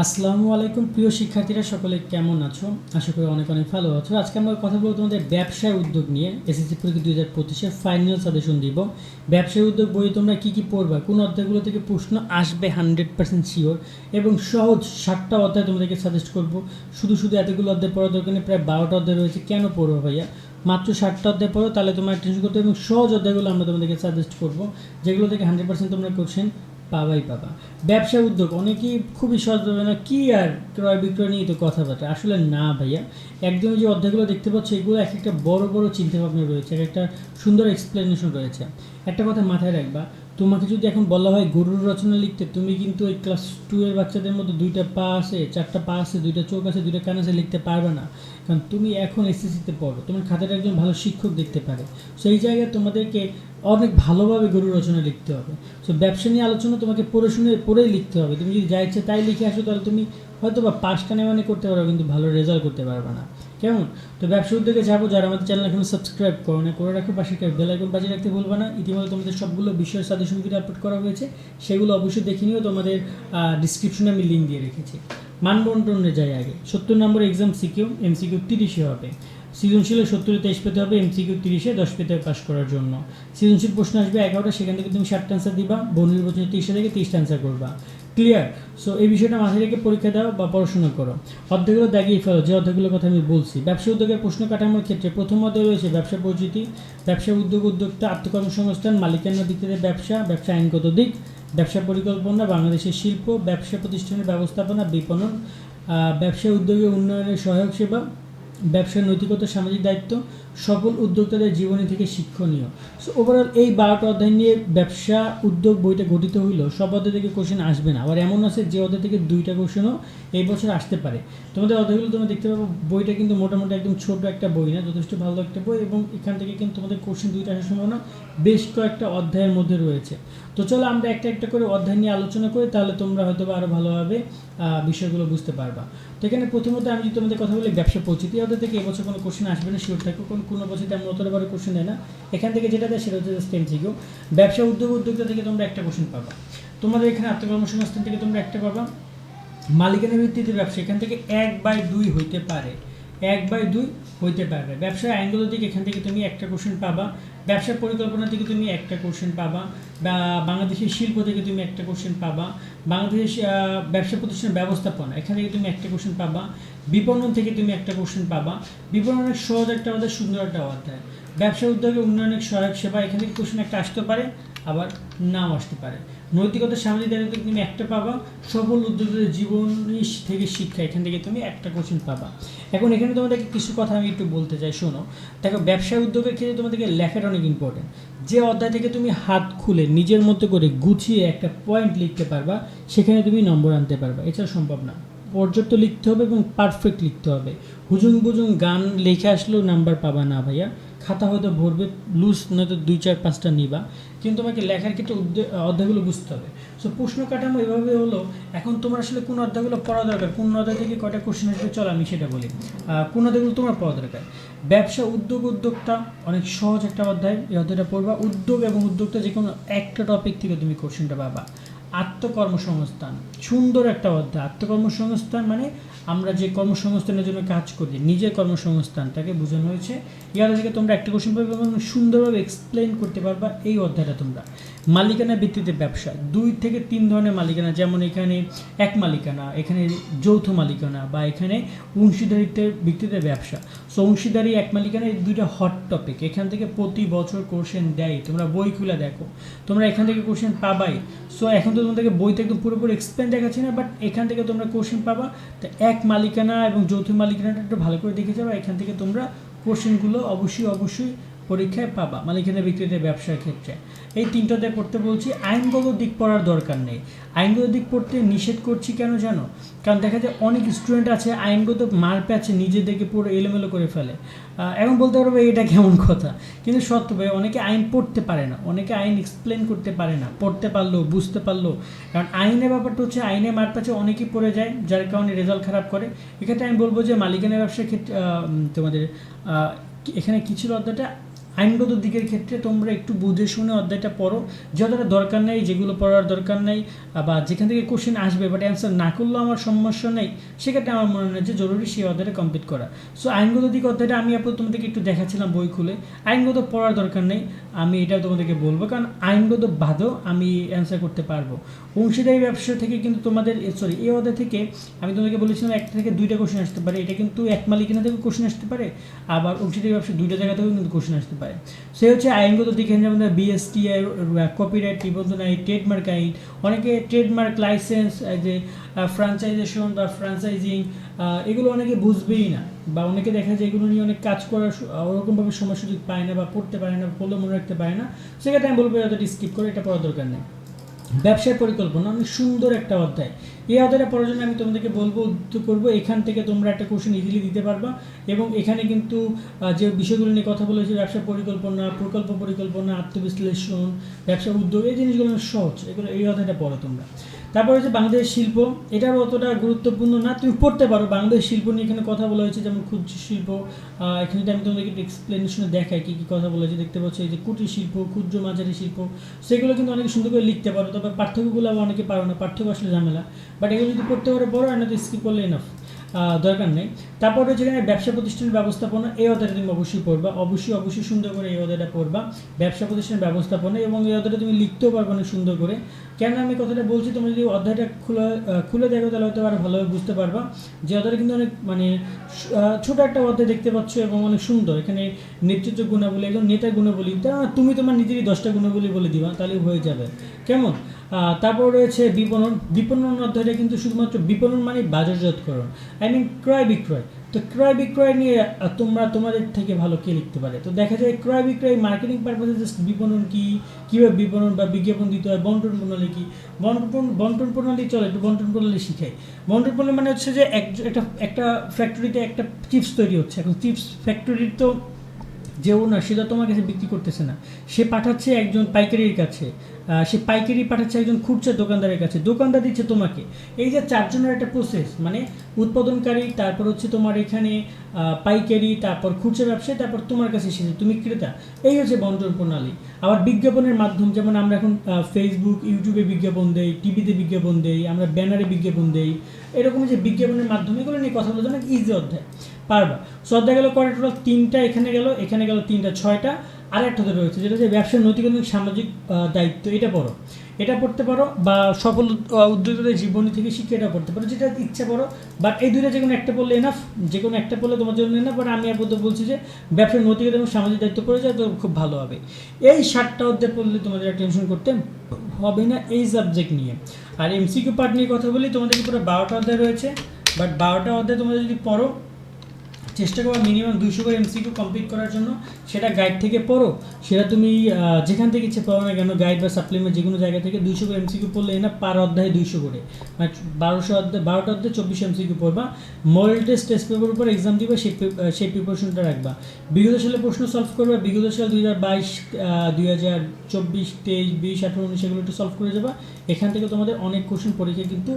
আসসালামু আলাইকুম, প্রিয় শিক্ষার্থীরা, সকলে কেমন আছো? আশা করি অনেক অনেক ভালো আছো। আজকে আমরা কথা বলব তোমাদের ব্যবসায় উদ্যোগ নিয়ে। এসএসসি পরীক্ষা দুই হাজার পঁচিশে ফাইনাল সাজেশন দিব। ব্যবসায় উদ্যোগ বই তোমরা কী কী পড়বা, কোন অধ্যায়গুলো থেকে প্রশ্ন আসবে হান্ড্রেড পার্সেন্ট শিওর এবং সহজ ষাটটা অধ্যায় তোমাদেরকে সাজেস্ট করব। শুধু শুধু এতগুলো অধ্যায় পড়ার দরকার নেই, প্রায় বারোটা অধ্যায় রয়েছে। কেন পড়ব ভাইয়া? মাত্র ষাটটা অধ্যায় পড়ো, তাহলে তোমার টেনশন করতে এবং সহজ অধ্যায়গুলো আমরা তোমাদেরকে সাজেস্ট করব, যেগুলো থেকে হান্ড্রেড পার্সেন্ট তোমরা কোশ্চেন পাবাই পাবা। ব্যবসা উদ্যোগ, অনেকেই খুবই সহজ ভাবে না, কি আর ক্রয় বিক্রয় নিয়ে তো কথাবার্তা? আসলে না ভাইয়া। একদমই যে অধ্যায়গুলো দেখতে পাচ্ছ, এগুলো এক একটা বড় বড় চিন্তাভাবনা রয়েছে, এক একটা সুন্দর এক্সপ্লেনেশন রয়েছে। একটা কথা মাথায় রাখবা, তোমাকে যদি এখন বলা হয় গরুর রচনা লিখতে, তুমি কিন্তু ওই ক্লাস টু এর বাচ্চাদের মধ্যে দুইটা পা আছে, চারটা পা আছে, দুইটা চোখ আছে, দুইটা কান আছে লিখতে পারবে না। কারণ তুমি এখন এসএসসিতে পড়ো, তোমার খাতাটা একজন ভালো শিক্ষক দেখতে পারে। সেই জায়গায় তোমাদেরকে অনেক ভালোভাবে গরু রচনা লিখতে হবে। সো ব্যবসা নিয়ে আলোচনা তোমাকে পড়ে শুনে, পড়েই লিখতে হবে। তুমি যদি যা ইচ্ছে তাই লিখে আসো, তাহলে তুমি হয়তো বা পাঁচটা নেওয়ানি করতে পারো, কিন্তু ভালো রেজাল্ট করতে পারবে না। কেমন? তো ব্যবসা উদ্যোগে যাব। যারা আমাদের চ্যানেল এখন সাবস্ক্রাইব করো না করে রাখো পাশে বেল আইকন বাজিয়ে রাখতে ভুলবে না। ইতিমধ্যে তোমাদের সবগুলো বিষয়ের সাজেশন ভিডিও আপলোড করা হয়েছে। সেগুলো অবশ্যই দেখে নিও। তোমাদের ডিসক্রিপশনে আমি লিঙ্ক দিয়ে রেখেছি। মানবন্টনে যাই আগে। সত্তর নম্বর এক্সাম সিকিউ এমসিকিউ তিরিশে হবে। সৃজনশীলে সত্তরে তেইশ পেতে হবে এমসিকিউ তিরিশে, দশ পেতে পাস করার জন্য। সৃজনশীল প্রশ্ন আসবে এগারোটা, সেখান থেকে তুমি ষাটটা অ্যান্সার দিবা বহু নির্বাচনে তিরিশটা থেকে তিরিশটা অ্যান্সার করবা। ক্লিয়ার সো এই বিষয়টা মাথায় রেখে পরীক্ষা দাও বা পড়াশোনা করো। অধ্যায়গুলো দাগিয়ে ফেলো, যে অধ্যায়গুলোর কথা আমি বলছি। ব্যবসা উদ্যোগের প্রশ্ন কাঠামোর ক্ষেত্রে প্রথম অধ্যায় রয়েছে ব্যবসা পরিচিতি, ব্যবসা উদ্যোগ উদ্যোক্তা আত্মকর্মসংস্থান মালিকানা ভিত্তিতে ব্যবসা ব্যবসা আইনগত দিক ব্যবসা পরিকল্পনা, বাংলাদেশের শিল্প, ব্যবসা প্রতিষ্ঠানের ব্যবস্থাপনা, বিপণন ব্যবসা উদ্যোগে উন্নয়নের সহায়ক সেবা ব্যবসার নৈতিকতা, সামাজিক দায়িত্ব সকল উদ্যোক্তাদের জীবনী থেকে শিক্ষণীয়। সো ওভারঅল এই বারোটা অধ্যায় নিয়ে ব্যবসা উদ্যোগ বইটা গঠিত হইলেও সব অধ্যায় থেকে কোশ্চেন আসবে না। আবার এমন আছে যে অধ্যায় থেকে দুইটা কোশ্চেনও এই বছর আসতে পারে। তোমাদের অধ্যায়গুলো তোমরা দেখতে পাবো, বইটা কিন্তু মোটামুটি একদম ছোট একটা বই না, যথেষ্ট ভালো একটা বই এবং এখান থেকে কিন্তু তোমাদের কোশ্চেন দুইটা আসার সম্ভাবনা বেশ কয়েকটা অধ্যায়ের মধ্যে রয়েছে। তো চলো আমরা একটা একটা করে অধ্যায় নিয়ে আলোচনা করি, তাহলে তোমরা হয়তো আরও ভালোভাবে বিষয়গুলো বুঝতে পারবা। তো এখানে প্রথমত আমি যদি তোমাদের কথা বলি, ব্যবসা পরিচিতি অধ্যায় থেকে এবছর কোনো কোশ্চেন আসবে না শিওর থাকো কোনো কোনো বছর তেমন অতটা কোশ্চেন দেয় না। এখান থেকে যেটা দেয় সেটা হচ্ছে স্টেম থেকে ব্যবসা উদ্যোগ উদ্যোক্তা থেকে তোমরা একটা কোশ্চেন পাবা। তোমাদের এখানে আত্মকর্মসংস্থান থেকে তোমরা একটা পাবা। মালিকানা ভিত্তিতে ব্যবসা, এখান থেকে এক বাই দুই হইতে পারে। এক বাই দুই হইতে পারবে। ব্যবসার আইনগুলো দিকে এখান থেকে তুমি একটা কোশ্চেন পাবা, ব্যবসার পরিকল্পনা থেকে তুমি একটা কোশ্চেন পাবা, বা বাংলাদেশের শিল্প থেকে তুমি একটা কোশ্চেন পাবা, বাংলাদেশ ব্যবসা প্রতিষ্ঠান ব্যবস্থাপনা, এখান থেকে তুমি একটা কোশ্চেন পাবা, বিপণন থেকে তুমি একটা কোশ্চেন পাবা, বিপণনের সহজ একটা অধ্যায়, সুন্দর একটা অধ্যায়। ব্যবসা উদ্যোগে উন্নয়নের সহায়ক সেবা এখান থেকে কোশ্চেন একটা আসতে পারে, আবার নাও আসতে পারে। নৈতিকতা সামাজিক দায়িত্ব তুমি একটা পাবা, সফল উদ্যোগের জীবনী থেকে শিক্ষা, এখান থেকে তুমি একটা কোশ্চেন পাবা। এখন এখানে তোমাদেরকে কিছু কথা আমি একটু বলতে চাই, শোনো। দেখো ব্যবসা উদ্যোগের ক্ষেত্রে তোমাদেরকে লেখাটা অনেক ইম্পর্টেন্ট যে অধ্যায় থেকে তুমি হাত খুলে নিজের মতো করে গুছিয়ে একটা পয়েন্ট লিখতে পারবা, সেখানে তুমি নম্বর আনতে পারবা। এছাড়া সম্ভব না। পর্যাপ্ত লিখতে হবে এবং পারফেক্ট লিখতে হবে। হুজুং বুজুং গান লিখে আসলেও নাম্বার পাবা না, ভাইয়া। খাতা হয়তো ভরবে লুজ নয়তো দুই চার পাঁচটা নিবা। কিন্তু তোমাকে লেখার ক্ষেত্রে অধ্যায়গুলো বুঝতে হবে। সো প্রশ্ন কাঠামো এভাবে হলো, এখন তোমার আসলে কোন অধ্যায়গুলো পড়া দরকার? কোন অধ্যায় থেকে কটা কোশ্চেন আসবে? চলো আমি সেটা বলি। কোন অধ্যায়গুলো তোমার পড়া দরকার? ব্যবসা, উদ্যোগ, উদ্যোক্তা, অনেক সহজ একটা অধ্যায়। এই অধ্যায়টা পড়বা। উদ্যোগ এবং উদ্যোক্তা যে কোনো একটা টপিক থেকে তুমি কোশ্চেনটা পাবা। আত্মকর্মসংস্থান, সুন্দর একটা অধ্যায়। আত্মকর্মসংস্থান মানে আমরা যে কর্মসংস্থানের জন্য কাজ করি, নিজের কর্মসংস্থানটাকে বোঝানো হয়েছে। ইয়ার থেকে তোমরা একটা কোশ্চেন পাবে এবং সুন্দরভাবে এক্সপ্লেন করতে পারবা এই অধ্যায়টা তোমরা। মালিকানা ভিত্তিতে ব্যবসা। দুই থেকে তিন ধরনের মালিকানা, যেমন এখানে এক মালিকানা, এখানে যৌথ মালিকানা বা এখানে অংশীদারিত্বের ভিত্তিতে ব্যবসা। সো অংশীদারি এক মালিকানা, এই দুইটা হট টপিক এখান থেকে প্রতি বছর কোশ্চেন দেয়। তোমরা বই খুলে দেখো। তোমরা এখান থেকে কোশ্চেন পাবাই। সো এখন তো তোমাদেরকে বইতে একদম পুরোপুরি এক্সপ্লেন দেখাচ্ছি না বাট এখান থেকে তোমরা কোশ্চেন পাবা। তো এক মালিকানা এবং যৌথ মালিকানাটা একটু ভালো করে দেখে যাবে। এখান থেকে তোমরা কোশ্চেনগুলো অবশ্যই অবশ্যই পরীক্ষায় পাবা মালিকানা বিক্রিতে ব্যবসার ক্ষেত্রে। এই তিনটাতে পড়তে বলছি, আইনগত দিক পড়ার দরকার নেই। আইনগত দিক পড়তে নিষেধ করছি কেন জানো? কারণ দেখা যায় অনেক স্টুডেন্ট আছে, আইনগত মার প্যাচে নিজেদেরকে পুরো এলোমেলো করে ফেলে। এখন বলতে পারবে এটা কেমন কথা? কিন্তু সত্য ভাই, অনেকে আইন পড়তে পারে না, অনেকে আইন এক্সপ্লেন করতে পারে না, পড়তে পারল, বুঝতে পারল। কারণ আইনের ব্যাপারটা হচ্ছে আইনে মার প্যাচে অনেকেই পড়ে যায়, যার কারণে রেজাল্ট খারাপ করে। এক্ষেত্রে আমি বলব যে মালিকানা ব্যবসার ক্ষেত্রে তোমাদের এখানে কি ছিল আইনগত দিকের ক্ষেত্রে তোমরা একটু বুঝে শুনে অধ্যায়টা পড়ো। যতটা দরকার নেই, যেগুলো পড়ার দরকার নেই বা যেখান থেকে কোশ্চেন আসবে বাট অ্যান্সার না করলেও আমার সমস্যা নেই, সেক্ষেত্রে আমার মনে হয় যে জরুরি সেই অধ্যায়টা কমপ্লিট করা। সো আইনগত দিক অধ্যায়টা আমি আপনার তোমাদেরকে একটু দেখাচ্ছিলাম বই খুলে। আইনগত পড়ার দরকার নেই, আমি এটা তোমাদেরকে বলব, কারণ আইনগত বাদও আমি অ্যান্সার করতে পারব। অংশীদারি ব্যবসা থেকে কিন্তু তোমাদের সরি এই অধ্যায় থেকে আমি তোমাদেরকে বলেছিলাম একটা থেকে দুইটা কোশ্চেন আসতে পারে। এটা কিন্তু এক মালিকানা থেকে কোশ্চেন আসতে পারে, আবার অংশীদারি ব্যবসা দুইটা জায়গা থেকেও কিন্তু কোশ্চেন আসতে পারে। সে হচ্ছে আইনগত দিকে যেমন বিএসটি কপিরাইট নিবন্ধন আইন ট্রেডমার্ক আইন, অনেকে ট্রেডমার্ক লাইসেন্স যে ফ্রাঞ্চাইজেশন বা ফ্রাঞ্চাইজিং এগুলো অনেকে বুঝবেই না বা অনেকে দেখা যায় এগুলো নিয়ে অনেক কাজ করার ওরকমভাবে সময় সুযোগ পায় না বা পড়তে পারে না পড়লে মনে রাখতে পারে না। সেক্ষেত্রে আমি বলব অতটা স্কিপ করে, এটা পড়ার দরকার নেই। ব্যবসায় পরিকল্পনা, অনেক সুন্দর একটা অধ্যায়। এই অধ্যায়টা পড়ার জন্য আমি তোমাদেরকে বলব উদ্যোগ করব, এখান থেকে তোমরা একটা কোশ্চেন ইজিলি দিতে পারবা। এবং এখানে কিন্তু যে বিষয়গুলো নিয়ে কথা বলেছি, ব্যবসা পরিকল্পনা, প্রকল্প পরিকল্পনা, আত্মবিশ্লেষণ, ব্যবসা উদ্যোগ, এই জিনিসগুলো সহজ। এগুলো এই অধ্যায়টা পড়ো তোমরা। তারপর হচ্ছে বাংলাদেশ শিল্প। এটাও অতটা গুরুত্বপূর্ণ না, তুমি পড়তে পারো। বাংলাদেশ শিল্প নিয়ে এখানে কথা বলা হয়েছে, যেমন ক্ষুদ্র শিল্প। এখানে আমি তোমাদেরকে এক্সপ্লেনেশনে দেখাই কী কী কথা বলেছে, দেখতে পাচ্ছ এই যে কুটির শিল্প, ক্ষুদ্র মাঝারি শিল্প, সেগুলো কিন্তু অনেক সুন্দর করে লিখতে পারো, তবে পার্থক্যগুলো অনেকে পারো না। পার্থক্য আসলে ঝামেলা। বাট এগুলো যদি পড়তে পারো পড়ো আর স্কিপ করলে এনাফ দরকার নেই। তারপর হচ্ছে এখানে ব্যবসা প্রতিষ্ঠানের ব্যবস্থাপনা, এই অধ্যায়টা তুমি অবশ্যই পড়বা। অবশ্যই অবশ্যই সুন্দর করে এই অধ্যায়টা পড়বা। ব্যবসা প্রতিষ্ঠানের ব্যবস্থাপনা এবং এই অধ্যায়টা তুমি লিখতেও পারবে অনেক সুন্দর করে। কেন আমি কথাটা বলছি তুমি যদি অধ্যায়টা খুলে খুলে দেখো, তাহলে হয়তো আরও ভালোভাবে বুঝতে পারবা। যে অধ্যায়টা কিন্তু অনেক মানে ছোট একটা অধ্যায় দেখতে পাচ্ছ এবং অনেক সুন্দর। এখানে নেতৃত্ব গুণাবলী একজন নেতার গুণাবলী। তা তুমি তোমার নিজেরই দশটা গুণাবলী বলে দিবা, তাহলে হয়ে যাবে। কেমন? তারপর রয়েছে বিপণন। বিপণন অধ্যায়টা কিন্তু শুধুমাত্র বিপণন মানে বাজারজাতকরণ। আই মিন ক্রয় বিক্রয়। তো ক্রয় বিক্রয় নিয়ে তোমরা তোমাদের থেকে ভালো কে লিখতে পারে? তো দেখা যায় ক্রয় বিক্রয় মার্কেটিং পারপাসে জাস্ট বিপণন কি? কীভাবে বিপণন বা বিজ্ঞাপন দিতে হয়? বন্টন প্রণালী কি? বন্টন বন্টন প্রণালী চলে, একটু বন্টন প্রণালী শিখাই। বন্টন প্রণালী মানে হচ্ছে যে এক, একটা একটা ফ্যাক্টরিতে একটা চিপস তৈরি হচ্ছে। এখন চিপস ফ্যাক্টরির তো যে ও না সেটা তোমার কাছে বিক্রি করতেছে না। সে পাঠাচ্ছে একজন পাইকারির কাছে। সে পাইকারি পাঠাচ্ছে একজন খুচরা দোকানদারের কাছে। দোকানদার দিচ্ছে তোমাকে। এই যে চারজনের একটা প্রসেস মানে উৎপাদনকারী, তারপর হচ্ছে তোমার এখানে পাইকারি, তারপর খুচরা ব্যবসায়ী, তারপর তোমার কাছে এসেছে, তুমি ক্রেতা। এই হচ্ছে বন্টন প্রণালী। আবার বিজ্ঞাপনের মাধ্যম, যেমন আমরা এখন ফেসবুক ইউটিউবে বিজ্ঞাপন দেই টিভিতে বিজ্ঞাপন দেই, আমরা ব্যানারে বিজ্ঞাপন দেই। এরকম যে বিজ্ঞাপনের মাধ্যমে, এগুলো নিয়ে কথা বলতে অনেক ইজি অধ্যায়। পারবা? অধ্যায় গেল কয়টা টোটাল তিনটা এখানে গেল এখানে গেল তিনটা, ছয়টা। আর একটা রয়েছে, যেটা হচ্ছে ব্যবসার নৈতিক সামাজিক দায়িত্ব, এটা পড়ো। এটা পড়তে পারো বা সফল উদ্যোক্তাদের জীবনী থেকে শিখে এটা পড়তে পারো, যেটা ইচ্ছা করো। বাট এই দুইটা যে কোনো একটা পড়লে এনাফ যে কোনো একটা পড়লে তোমার জন্য এনাফ বাট আমি আপাতত বলছি যে ব্যবসার নৈতিকতা এবং সামাজিক দায়িত্ব পড়ে যায় তো খুব ভালো হবে। এই সাতটা অধ্যায় পড়লে তোমাদের টেনশন করতে হবে না এই সাবজেক্ট নিয়ে। আর এমসিকিউ পার্ট নিয়ে কথা বলি তোমাদেরকে পুরো বারোটা অধ্যায় রয়েছে? বাট বারোটা অধ্যায় তোমরা যদি পড়ো চেষ্টা করো মিনিমাম দুশো করে এমসিকিউ কমপ্লিট করার জন্য। সেটা গাইড থেকে পড়ো। সেটা তুমি যেখান থেকে ইচ্ছে পড়ো না কেন গাইড বা সাপ্লিমেন্ট যে কোনো জায়গা থেকে দুইশো করে এমসিকিউ পড়লে না পার অধ্যায়ে দুইশো করে। মানে বারোশো অধ্যায়, বারোটা অধ্যায়ে চব্বিশশো এমসিকিউ পড়বা। মডেল টেস্ট টেস্ট পেপার উপর এক্সাম দিবা, সেই সেই প্রিপারেশনটা রাখবা। বিগত সালে প্রশ্ন সলভ করবা, বিগত সাল দুই হাজার বাইশ দুই হাজার চব্বিশ, তেইশ, বিশ, আঠারো, উনিশ এগুলো একটু সলভ করে যাবা। এখান থেকে তোমাদের অনেক কোশ্চেন পরীক্ষা কিন্তু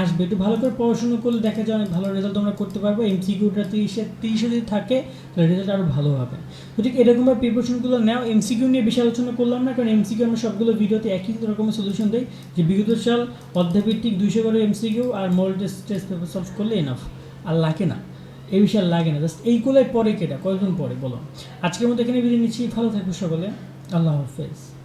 আসবে। একটু ভালো করে পড়াশোনা করলে দেখা যায় অনেক ভালো রেজাল্ট তোমরা করতে পারবে। এমসিকিউটা তিরিশে তিরিশে যদি থাকে, তাহলে রেজাল্ট আরও ভালো হবে। তো ঠিক এরকমভাবে প্রিপারেশনগুলো নাও। এমসিকিউ নিয়ে বেশি আলোচনা করলাম না, কারণ এমসিকিউ আমরা সবগুলো ভিডিওতে একই রকমের সলিউশন দেই। যে বিগত সাল অর্ধভিত্তিক দুইশো করে এমসিকিউ আর মল টেস্ট টেস্ট পেপার সলভ করলে এনাফ আর লাগে না। এই বিষয়ে লাগে না। জাস্ট এইগুলোই পরে কেটা, কয়েকজন পরে, বলো। আজকের মতো এখানে বিদায় নিচ্ছি। ভালো থাকবে সকলে। আল্লাহ হাফেজ।